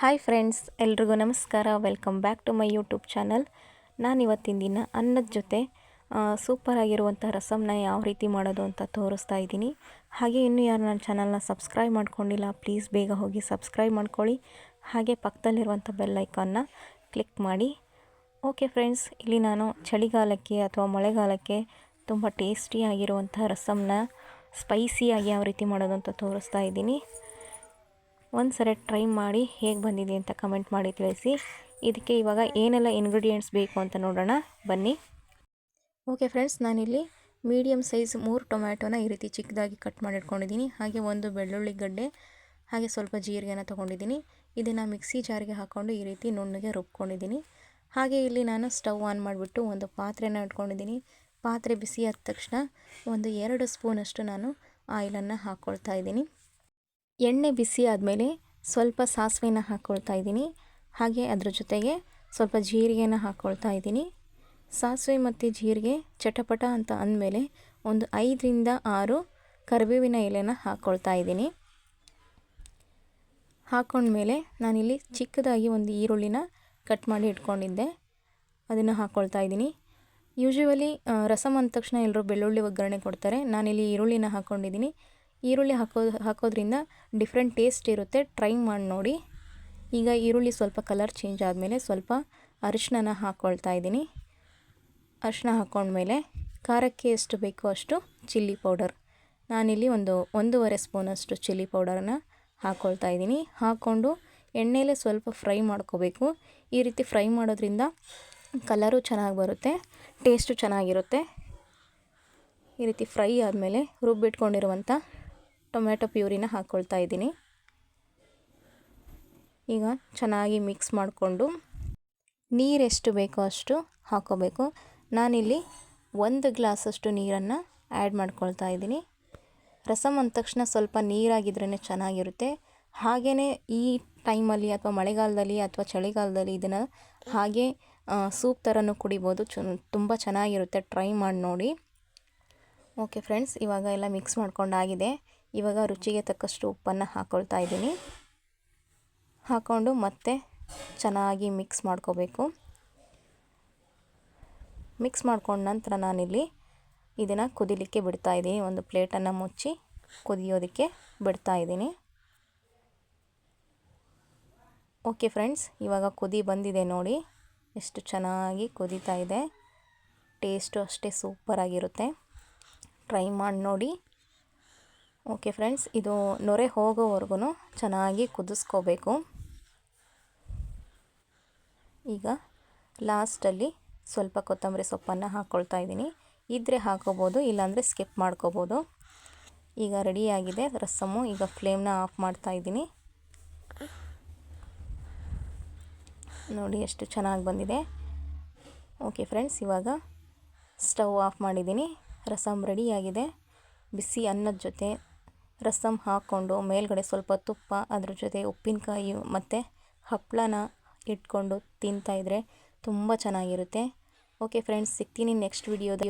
Hi friends ಎಲ್ರಿಗೂ ನಮಸ್ಕಾರ. Welcome back to my YouTube channel ನಾನು ಇವತ್ತಿನ ದಿನ ಅನ್ನದ ಜೊತೆ ಸೂಪರ್ ಆಗಿರುವಂಥ ರಸಮ್ನ ಯಾವ ರೀತಿ ಮಾಡೋದು ಅಂತ ತೋರಿಸ್ತಾ ಇದ್ದೀನಿ. ಹಾಗೆ ಇನ್ನೂ ಯಾರು ನನ್ನ ಚಾನಲ್ನ ಸಬ್ಸ್ಕ್ರೈಬ್ ಮಾಡ್ಕೊಂಡಿಲ್ಲ ಪ್ಲೀಸ್ ಬೇಗ ಹೋಗಿ ಸಬ್ಸ್ಕ್ರೈಬ್ ಮಾಡ್ಕೊಳ್ಳಿ. ಹಾಗೆ ಪಕ್ಕದಲ್ಲಿರುವಂಥ ಬೆಲ್ ಐಕಾನ್ನ ಕ್ಲಿಕ್ ಮಾಡಿ. ಓಕೆ ಫ್ರೆಂಡ್ಸ್ ಇಲ್ಲಿ ನಾನು ಚಳಿಗಾಲಕ್ಕೆ ಅಥವಾ ಮಳೆಗಾಲಕ್ಕೆ ತುಂಬ ಟೇಸ್ಟಿಯಾಗಿರುವಂಥ ರಸಮ್ನ ಸ್ಪೈಸಿಯಾಗಿ ಯಾವ ರೀತಿ ಮಾಡೋದು ಅಂತ ತೋರಿಸ್ತಾ ಇದ್ದೀನಿ. ಒಂದು ಸರಿ ಟ್ರೈ ಮಾಡಿ ಹೇಗೆ ಬಂದಿದೆ ಅಂತ ಕಮೆಂಟ್ ಮಾಡಿ ತಿಳಿಸಿ. ಇದಕ್ಕೆ ಇವಾಗ ಏನೆಲ್ಲ ಇಂಗ್ರೀಡಿಯೆಂಟ್ಸ್ ಬೇಕು ಅಂತ ನೋಡೋಣ. ಬನ್ನಿ. ಓಕೆ ಫ್ರೆಂಡ್ಸ್ ನಾನಿಲ್ಲಿ ಮೀಡಿಯಮ್ ಸೈಜ್ ಮೂರು ಟೊಮ್ಯಾಟೋನ ಈ ರೀತಿ ಚಿಕ್ಕದಾಗಿ ಕಟ್ ಮಾಡಿಟ್ಕೊಂಡಿದ್ದೀನಿ ಹಾಗೆ ಒಂದು ಬೆಳ್ಳುಳ್ಳಿ ಗಡ್ಡೆ, ಹಾಗೆ ಸ್ವಲ್ಪ ಜೀರಿಗೆನ ತೊಗೊಂಡಿದ್ದೀನಿ. ಇದನ್ನು ಮಿಕ್ಸಿ ಜಾರಿಗೆ ಹಾಕ್ಕೊಂಡು ಈ ರೀತಿ ನುಣ್ಣಗೆ ರುಬ್ಕೊಂಡಿದ್ದೀನಿ. ಹಾಗೆ ಇಲ್ಲಿ ನಾನು ಸ್ಟವ್ ಆನ್ ಮಾಡಿಬಿಟ್ಟು ಒಂದು ಪಾತ್ರೆನ ಇಟ್ಕೊಂಡಿದ್ದೀನಿ. ಪಾತ್ರೆ ಬಿಸಿ ಆದ ತಕ್ಷಣ ಒಂದು ಎರಡು ಸ್ಪೂನಷ್ಟು ನಾನು ಆಯಿಲನ್ನು ಹಾಕ್ಕೊಳ್ತಾ ಇದ್ದೀನಿ. ಎಣ್ಣೆ ಬಿಸಿ ಆದಮೇಲೆ ಸ್ವಲ್ಪ ಸಾಸಿವೆನ ಹಾಕ್ಕೊಳ್ತಾ ಇದ್ದೀನಿ. ಹಾಗೆ ಅದ್ರ ಜೊತೆಗೆ ಸ್ವಲ್ಪ ಜೀರಿಗೆನ ಹಾಕ್ಕೊಳ್ತಾ ಇದ್ದೀನಿ. ಸಾಸಿವೆ ಮತ್ತು ಜೀರಿಗೆ ಚಟಪಟ ಅಂತ ಅಂದಮೇಲೆ ಒಂದು ಐದರಿಂದ ಆರು ಕರಿಬೇವಿನ ಎಲೆನ ಹಾಕ್ಕೊಳ್ತಾ ಇದ್ದೀನಿ. ಹಾಕ್ಕೊಂಡ್ಮೇಲೆ ನಾನಿಲ್ಲಿ ಚಿಕ್ಕದಾಗಿ ಒಂದು ಈರುಳ್ಳಿನ ಕಟ್ ಮಾಡಿ ಇಟ್ಕೊಂಡಿದ್ದೆ. ಅದನ್ನು ಹಾಕ್ಕೊಳ್ತಾ ಇದ್ದೀನಿ. ಯೂಶ್ವಲಿ ರಸಮ್ ಅಂದ ತಕ್ಷಣ ಎಲ್ಲರೂ ಬೆಳ್ಳುಳ್ಳಿ ಒಗ್ಗರಣೆ ಕೊಡ್ತಾರೆ. ನಾನಿಲ್ಲಿ ಈರುಳ್ಳಿನ ಹಾಕ್ಕೊಂಡಿದ್ದೀನಿ ಈರುಳ್ಳಿ ಹಾಕೋ, ಹಾಕೋದ್ರಿಂದ ಡಿಫ್ರೆಂಟ್ ಟೇಸ್ಟ್ ಇರುತ್ತೆ. ಟ್ರೈ ಮಾಡಿ ನೋಡಿ. ಈಗ ಈರುಳ್ಳಿ ಸ್ವಲ್ಪ ಕಲರ್ ಚೇಂಜ್ ಆದಮೇಲೆ ಸ್ವಲ್ಪ ಅರಿಶಿನ ಹಾಕ್ಕೊಳ್ತಾ ಇದ್ದೀನಿ. ಅರಿಶಿನ ಹಾಕ್ಕೊಂಡ್ಮೇಲೆ ಖಾರಕ್ಕೆ ಎಷ್ಟು ಬೇಕೋ ಅಷ್ಟು ಚಿಲ್ಲಿ ಪೌಡರ್ ನಾನಿಲ್ಲಿ ಒಂದು ಒಂದೂವರೆ ಸ್ಪೂನಷ್ಟು ಚಿಲ್ಲಿ ಪೌಡರನ್ನು ಹಾಕ್ಕೊಳ್ತಾ ಇದ್ದೀನಿ. ಹಾಕ್ಕೊಂಡು ಎಣ್ಣೆಯಲ್ಲೇ ಸ್ವಲ್ಪ ಫ್ರೈ ಮಾಡ್ಕೋಬೇಕು. ಈ ರೀತಿ ಫ್ರೈ ಮಾಡೋದ್ರಿಂದ ಕಲರು ಚೆನ್ನಾಗಿ ಬರುತ್ತೆ ಟೇಸ್ಟು ಚೆನ್ನಾಗಿರುತ್ತೆ. ಈ ರೀತಿ ಫ್ರೈ ಆದಮೇಲೆ ರುಬ್ಬಿಟ್ಕೊಂಡಿರುವಂಥ ಟೊಮೆಟೊ ಪ್ಯೂರಿನ ಹಾಕ್ಕೊಳ್ತಾ ಇದ್ದೀನಿ. ಈಗ ಚೆನ್ನಾಗಿ ಮಿಕ್ಸ್ ಮಾಡಿಕೊಂಡು ನೀರೆಷ್ಟು ಬೇಕೋ ಅಷ್ಟು ಹಾಕೋಬೇಕು. ನಾನಿಲ್ಲಿ ಒಂದು ಗ್ಲಾಸಷ್ಟು ನೀರನ್ನು ಆ್ಯಡ್ ಮಾಡ್ಕೊಳ್ತಾ ಇದ್ದೀನಿ. ರಸಮ್ ಅಂದ ತಕ್ಷಣ ಸ್ವಲ್ಪ ನೀರಾಗಿದ್ರೇ ಚೆನ್ನಾಗಿರುತ್ತೆ. ಹಾಗೆಯೇ ಈ ಟೈಮಲ್ಲಿ ಅಥವಾ ಮಳೆಗಾಲದಲ್ಲಿ ಅಥವಾ ಚಳಿಗಾಲದಲ್ಲಿ ಇದನ್ನು ಹಾಗೆ ಸೂಪ್ ಥರನೂ ಕುಡಿಬೋದು. ಚ, ತುಂಬ ಚೆನ್ನಾಗಿರುತ್ತೆ. ಟ್ರೈ ಮಾಡಿ ನೋಡಿ. ಓಕೆ ಫ್ರೆಂಡ್ಸ್, ಇವಾಗ ಎಲ್ಲ ಮಿಕ್ಸ್ ಮಾಡ್ಕೊಂಡಾಗಿದೆ. ಇವಾಗ ರುಚಿಗೆ ತಕ್ಕಷ್ಟು ಉಪ್ಪನ್ನು ಹಾಕ್ಕೊಳ್ತಾ ಇದ್ದೀನಿ. ಹಾಕ್ಕೊಂಡು ಮತ್ತೆ ಚೆನ್ನಾಗಿ ಮಿಕ್ಸ್ ಮಾಡ್ಕೋಬೇಕು. ಮಿಕ್ಸ್ ಮಾಡ್ಕೊಂಡ ನಂತರ ನಾನಿಲ್ಲಿ ಇದನ್ನು ಕುದಿಲಿಕ್ಕೆ ಬಿಡ್ತಾ ಇದ್ದೀನಿ. ಒಂದು ಪ್ಲೇಟನ್ನು ಮುಚ್ಚಿ ಕುದಿಯೋದಕ್ಕೆ ಬಿಡ್ತಾ ಇದ್ದೀನಿ. ಓಕೆ ಫ್ರೆಂಡ್ಸ್, ಇವಾಗ ಕುದಿ ಬಂದಿದೆ ನೋಡಿ. ಎಷ್ಟು ಚೆನ್ನಾಗಿ ಕುದೀತಾ ಇದೆ. ಟೇಸ್ಟು ಅಷ್ಟೇ ಸೂಪರಾಗಿರುತ್ತೆ. ಟ್ರೈ ಮಾಡಿ ನೋಡಿ. ಓಕೆ ಫ್ರೆಂಡ್ಸ್ ಇದು ನೊರೆ ಹೋಗೋವರೆಗೂ ಚೆನ್ನಾಗಿ ಕುದಿಸ್ಕೋಬೇಕು. ಈಗ ಲಾಸ್ಟಲ್ಲಿ ಸ್ವಲ್ಪ ಕೊತ್ತಂಬರಿ ಸೊಪ್ಪನ್ನು ಹಾಕ್ಕೊಳ್ತಾ ಇದ್ದೀನಿ. ಇದ್ದರೆ ಹಾಕೋಬೋದು, ಇಲ್ಲಾಂದರೆ ಸ್ಕಿಪ್ ಮಾಡ್ಕೋಬೋದು. ಈಗ ರೆಡಿಯಾಗಿದೆ, ರಸಮು ಈಗ ಫ್ಲೇಮ್ನ ಆಫ್ ಮಾಡ್ತಾ ಇದ್ದೀನಿ. ನೋಡಿ ಎಷ್ಟು ಚೆನ್ನಾಗಿ ಬಂದಿದೆ. ಓಕೆ ಫ್ರೆಂಡ್ಸ್ ಇವಾಗ ಸ್ಟವ್ ಆಫ್ ಮಾಡಿದ್ದೀನಿ. ರಸಮ್ ರೆಡಿಯಾಗಿದೆ. ಬಿಸಿ ಅನ್ನದ ಜೊತೆ ರಸಮ್ ಹಾಕ್ಕೊಂಡು ಮೇಲ್ಗಡೆ ಸ್ವಲ್ಪ ತುಪ್ಪ, ಅದ್ರ ಜೊತೆ ಉಪ್ಪಿನಕಾಯಿ ಮತ್ತು ಹಪ್ಪಳನ ಇಟ್ಕೊಂಡು ತಿಂತಾಯಿದ್ರೆ ತುಂಬ ಚೆನ್ನಾಗಿರುತ್ತೆ. ಓಕೆ ಫ್ರೆಂಡ್ಸ್ ಸಿಗ್ತೀನಿ ನೆಕ್ಸ್ಟ್ ವಿಡಿಯೋದ